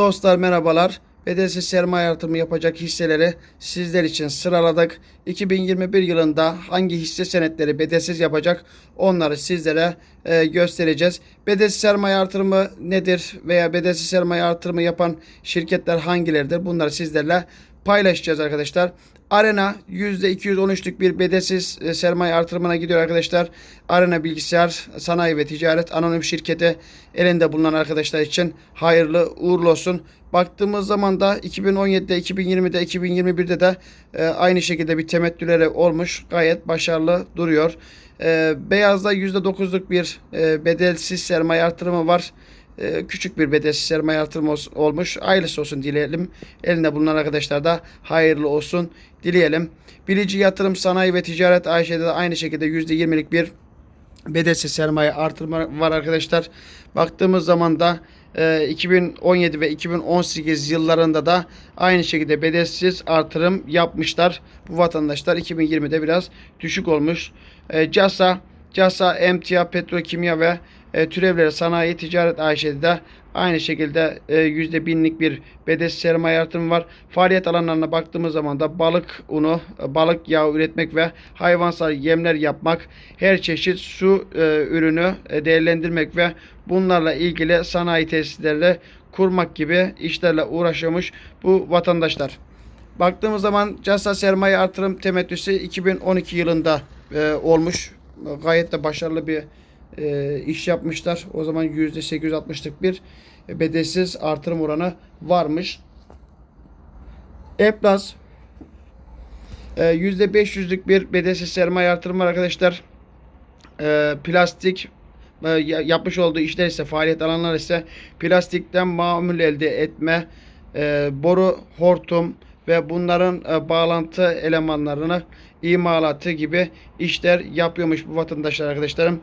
Dostlar merhabalar. Bedelsiz sermaye artırımı yapacak hisseleri sizler için sıraladık. 2021 yılında hangi hisse senetleri bedelsiz yapacak onları sizlere e, göstereceğiz. Bedelsiz sermaye artırımı nedir veya bedelsiz sermaye artırımı yapan şirketler hangileridir bunları sizlerle paylaşacağız arkadaşlar. Arena %213'lük bir bedelsiz e, sermaye artırımına gidiyor arkadaşlar. Arena Bilgisayar Sanayi ve Ticaret Anonim Şirketi elinde bulunan arkadaşlar için hayırlı uğurlu olsun. Baktığımız zaman da 2017'de, 2020'de, 2021'de de e, aynı şekilde bir temettüleri olmuş. Gayet başarılı duruyor. E, beyazda %9'luk bir e, bedelsiz sermaye artırımı var. E, küçük bir bedelsiz sermaye artırımı olmuş. Hayırlısı olsun dileyelim. Elinde bulunan arkadaşlar da hayırlı olsun dileyelim. Bilici Yatırım Sanayi ve Ticaret AŞ'de de aynı şekilde %20'lik bir bedelsiz sermaye artırma var arkadaşlar. Baktığımız zaman da e, 2017 ve 2018 yıllarında da aynı şekilde bedelsiz artırım yapmışlar. Bu vatandaşlar 2020'de biraz düşük olmuş. E, CASA, CASA, Emtia, Petrokimya ve e, Türevleri Sanayi Ticaret AŞ'de de aynı şekilde e, %1000'lik bir bedelsiz sermaye artırımı var. Faaliyet alanlarına baktığımız zaman da balık unu, e, balık yağı üretmek ve hayvansal yemler yapmak, her çeşit su e, ürünü e, değerlendirmek ve bunlarla ilgili sanayi tesisleri kurmak gibi işlerle uğraşıyormuş bu vatandaşlar. Baktığımız zaman CASA sermaye artırım temettüsü 2012 yılında e, olmuş. Gayet de başarılı bir e, iş yapmışlar. O zaman %860'lık bir bedelsiz artırım oranı varmış. Eplas e, %500'lük bir bedelsiz sermaye artırımı arkadaşlar. E, plastik e, ya- yapmış olduğu işler ise faaliyet alanlar ise plastikten mamul elde etme, e, boru, hortum ve bunların e, bağlantı elemanlarını imalatı gibi işler yapıyormuş bu vatandaşlar arkadaşlarım.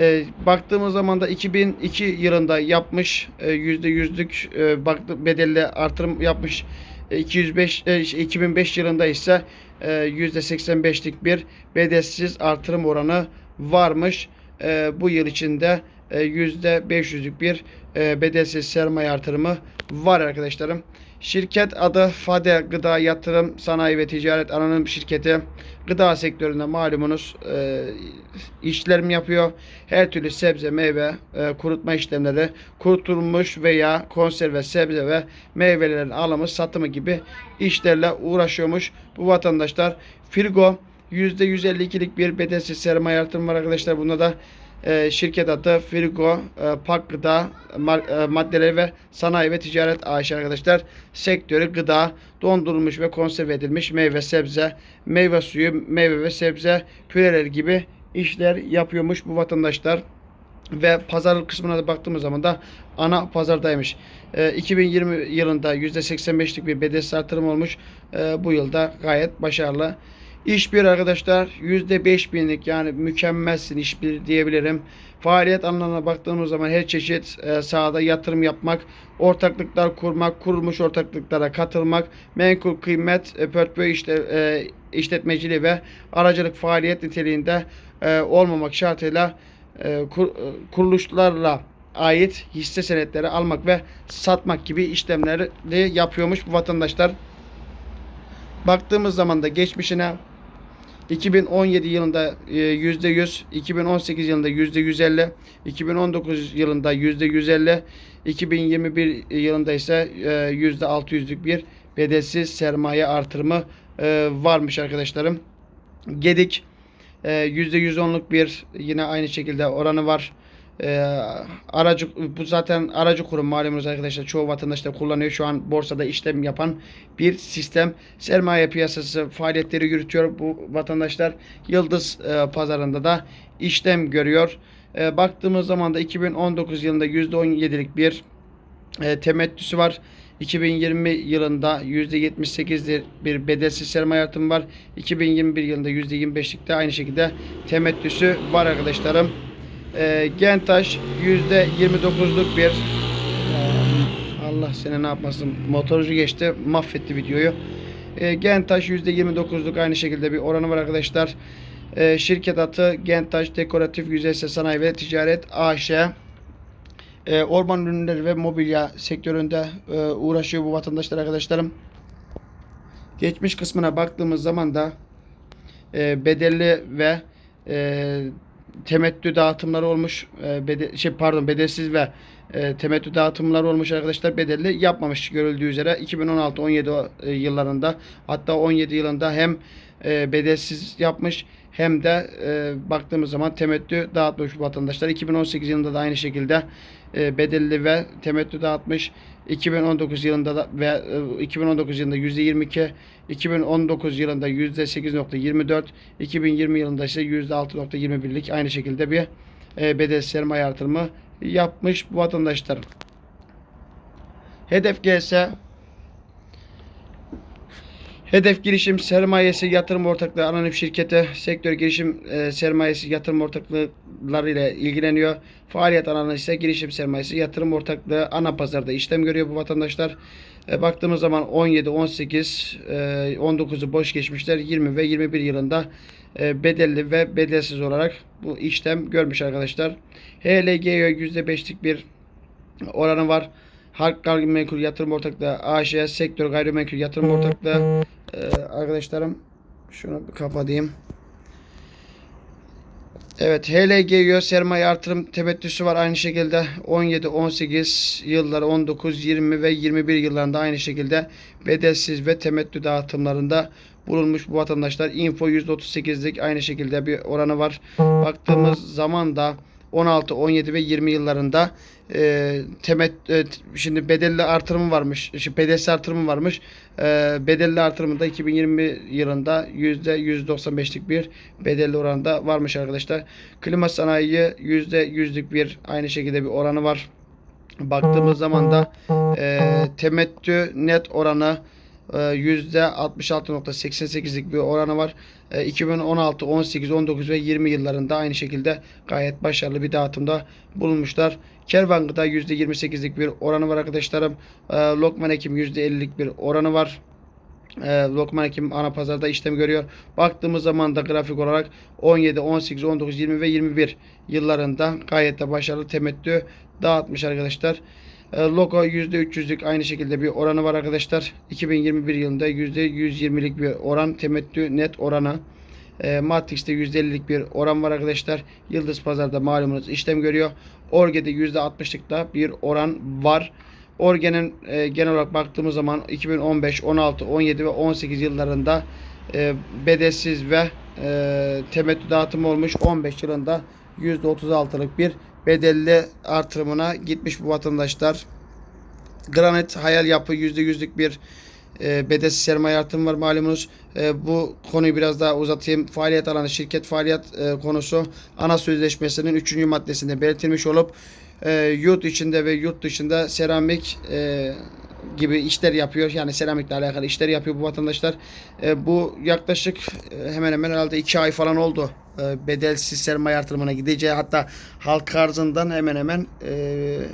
E, baktığımız zaman da 2002 yılında yapmış e, %100'lük e, baktı bedelli artırım yapmış. E, 205 e, 2005 yılında ise e, %85'lik bir bedelsiz artırım oranı varmış. E, bu yıl içinde e, %500'lük bir e, bedelsiz sermaye artırımı var arkadaşlarım. Şirket adı Fade Gıda Yatırım Sanayi ve Ticaret Anonim Şirketi. Gıda sektöründe malumunuz e, işlerim yapıyor. Her türlü sebze, meyve, e, kurutma işlemleri, kurutulmuş veya konserve sebze ve meyvelerin alımı, satımı gibi işlerle uğraşıyormuş bu vatandaşlar. Firgo %152'lik bir bedelsiz sermaye artırımı var arkadaşlar. Bunda da şirket adı Firgo e, Pak Gıda e, Maddeleri ve Sanayi ve Ticaret AŞ arkadaşlar. Sektörü gıda, dondurulmuş ve konserve edilmiş meyve sebze, meyve suyu, meyve ve sebze püreleri gibi işler yapıyormuş bu vatandaşlar. Ve pazar kısmına da baktığımız zaman da ana pazardaymış. E, 2020 yılında %85'lik bir bedelsiz artırım olmuş. E, bu yılda gayet başarılı. İş bir arkadaşlar %5000'lik yani mükemmelsin iş bir diyebilirim. Faaliyet alanlarına baktığımız zaman her çeşit e, sahada yatırım yapmak, ortaklıklar kurmak, kurulmuş ortaklıklara katılmak, menkul kıymet, e, portföy işte, e, işletmeciliği ve aracılık faaliyet niteliğinde olmamak şartıyla kur- kuruluşlarla ait hisse senetleri almak ve satmak gibi işlemleri yapıyormuş bu vatandaşlar. Baktığımız zaman da geçmişine 2017 yılında e, %100, 2018 yılında %150, 2019 yılında %150, 2021 yılında ise e, %600'lük bir bedelsiz sermaye artırımı e, varmış arkadaşlarım. Gedik e, %110'luk bir yine aynı şekilde oranı var. E, aracı bu zaten aracı kurum malumunuz arkadaşlar. Çoğu vatandaş da kullanıyor. Şu an borsada işlem yapan bir sistem. Sermaye piyasası faaliyetleri yürütüyor. Bu vatandaşlar Yıldız e, pazarında da işlem görüyor. E, baktığımız zaman da 2019 yılında %17'lik bir e, temettüsü var. 2020 yılında %78'lik bir bedelsiz sermaye artımı var. 2021 yılında %25'lik de aynı şekilde temettüsü var arkadaşlarım e, Gentaş %29'luk bir e, Allah seni ne yapmasın motorcu geçti mahvetti videoyu. E, Gentaş %29'luk aynı şekilde bir oranı var arkadaşlar. E, şirket adı Gentaş Dekoratif Yüzeysel Sanayi ve Ticaret AŞ. e, orman ürünleri ve mobilya sektöründe e, uğraşıyor bu vatandaşlar arkadaşlarım. Geçmiş kısmına baktığımız zaman da e, bedelli ve e, temettü dağıtımları olmuş. E, bede- şey pardon bedelsiz ve e, temettü dağıtımları olmuş arkadaşlar. Bedelli yapmamış görüldüğü üzere 2016-17 e, yıllarında hatta 17 yılında hem e, bedelsiz yapmış hem de e, baktığımız zaman temettü dağıtmış vatandaşlar. 2018 yılında da aynı şekilde e, bedelli ve temettü dağıtmış. 2019 yılında da ve e, 2019 yılında %22, 2019 yılında %8.24, 2020 yılında ise %6.21'lik aynı şekilde bir e, bedel sermaye artırımı yapmış bu vatandaşlar. Hedef GS Hedef girişim sermayesi yatırım ortaklığı anonim şirketi sektör girişim e, sermayesi yatırım ortaklıkları ile ilgileniyor. Faaliyet alanı ise girişim sermayesi yatırım ortaklığı ana pazarda işlem görüyor bu vatandaşlar. E, baktığımız zaman 17, 18, e, 19'u boş geçmişler. 20 ve 21 yılında e, bedelli ve bedelsiz olarak bu işlem görmüş arkadaşlar. HLG'ye %5'lik bir oranı var. Halk Gayrimenkul Yatırım Ortaklığı AŞ Sektör Gayrimenkul Yatırım Ortaklığı Ee, arkadaşlarım şunu bir kapatayım. Evet HLGÜ sermaye artırım temettüsü var aynı şekilde 17, 18 yılları 19, 20 ve 21 yıllarında aynı şekilde bedelsiz ve temettü dağıtımlarında bulunmuş bu vatandaşlar. Info %38'lik aynı şekilde bir oranı var. Baktığımız zaman da 16, 17 ve 20 yıllarında e, temet e, şimdi bedelli artırımı varmış. Şimdi bedelsiz artırımı varmış. E, bedelli artırımı da 2020 yılında %195'lik bir bedelli oranda varmış arkadaşlar. Klima sanayi %100'lük bir aynı şekilde bir oranı var. Baktığımız zaman da e, temettü net oranı %66.88'lik bir oranı var. E, 2016, 18, 19 ve 20 yıllarında aynı şekilde gayet başarılı bir dağıtımda bulunmuşlar. Kervan gıda %28'lik bir oranı var arkadaşlarım. E, Lokman Ekim %50'lik bir oranı var. E, Lokman Ekim ana pazarda işlem görüyor. Baktığımız zaman da grafik olarak 17, 18, 19, 20 ve 21 yıllarında gayet de başarılı temettü dağıtmış arkadaşlar. E, Logo %300'lük aynı şekilde bir oranı var arkadaşlar. 2021 yılında %120'lik bir oran temettü net oranı. E, Matrix'te %50'lik bir oran var arkadaşlar. Yıldız Pazar'da malumunuz işlem görüyor. Orge'de %60'lık da bir oran var. Orge'nin e, genel olarak baktığımız zaman 2015, 16, 17 ve 18 yıllarında e, bedelsiz ve e, temettü dağıtımı olmuş. 15 yılında %36'lık bir bedelli artırımına gitmiş bu vatandaşlar. Granit hayal yapı %100'lük bir e, bedelsiz sermaye artımı var malumunuz. E, bu konuyu biraz daha uzatayım. Faaliyet alanı şirket faaliyet e, konusu ana sözleşmesinin 3. maddesinde belirtilmiş olup e, yurt içinde ve yurt dışında seramik e, gibi işler yapıyor. Yani seramikle alakalı işler yapıyor bu vatandaşlar. E, bu yaklaşık e, hemen hemen herhalde 2 ay falan oldu. E, bedelsiz sermaye artırımına gideceği hatta halk arzından hemen hemen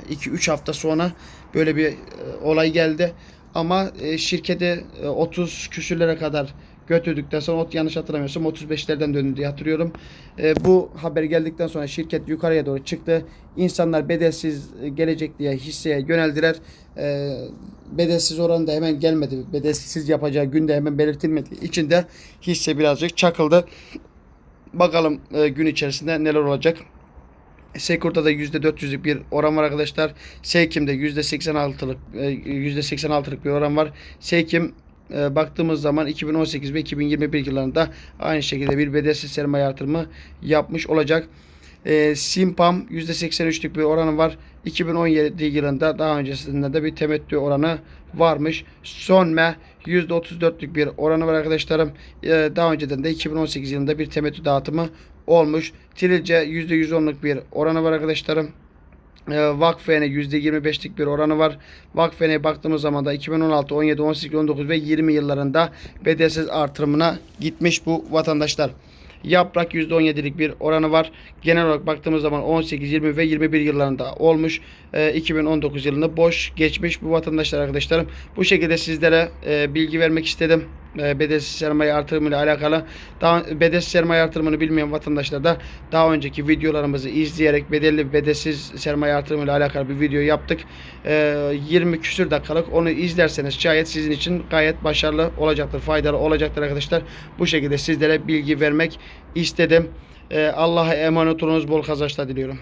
2-3 hafta sonra böyle bir e, olay geldi. Ama e, şirketi e, 30 küsürlere kadar götürdükten sonra ot yanlış hatırlamıyorsam 35'lerden döndü diye hatırlıyorum. E, bu haber geldikten sonra şirket yukarıya doğru çıktı. İnsanlar bedelsiz e, gelecek diye hisseye yöneldiler. E, bedelsiz oranı da hemen gelmedi. Bedelsiz yapacağı günde hemen belirtilmediği için de hisse birazcık çakıldı. Bakalım e, gün içerisinde neler olacak. Sekur'da da %400'lük bir oran var arkadaşlar. Seykim'de %86'lık e, %86'lık bir oran var. Seykim e, baktığımız zaman 2018 ve 2021 yıllarında aynı şekilde bir bedelsiz sermaye artırımı yapmış olacak. E, Simpam %83'lük bir oranı var. 2017 yılında daha öncesinde de bir temettü oranı varmış. Sonme %34'lük bir oranı var arkadaşlarım. E, daha önceden de 2018 yılında bir temettü dağıtımı olmuş. Trilce %110'luk bir oranı var arkadaşlarım. E, Vakfe'ne %25'lik bir oranı var. Vakfe'ne baktığımız zaman da 2016, 17, 18, 19 ve 20 yıllarında bedelsiz artırımına gitmiş bu vatandaşlar. Yaprak %17'lik bir oranı var. Genel olarak baktığımız zaman 18, 20 ve 21 yıllarında olmuş. E, 2019 yılını boş geçmiş bu vatandaşlar arkadaşlarım. Bu şekilde sizlere e, bilgi vermek istedim. E, bedelsiz sermaye artırımı ile alakalı. Daha bedelsiz sermaye artırımını bilmeyen vatandaşlar da daha önceki videolarımızı izleyerek bedelli bedelsiz sermaye artırımı ile alakalı bir video yaptık. E, 20 küsür dakikalık onu izlerseniz şayet sizin için gayet başarılı olacaktır, faydalı olacaktır arkadaşlar. Bu şekilde sizlere bilgi vermek istedim. E, Allah'a emanet olunuz, bol kazançlar diliyorum.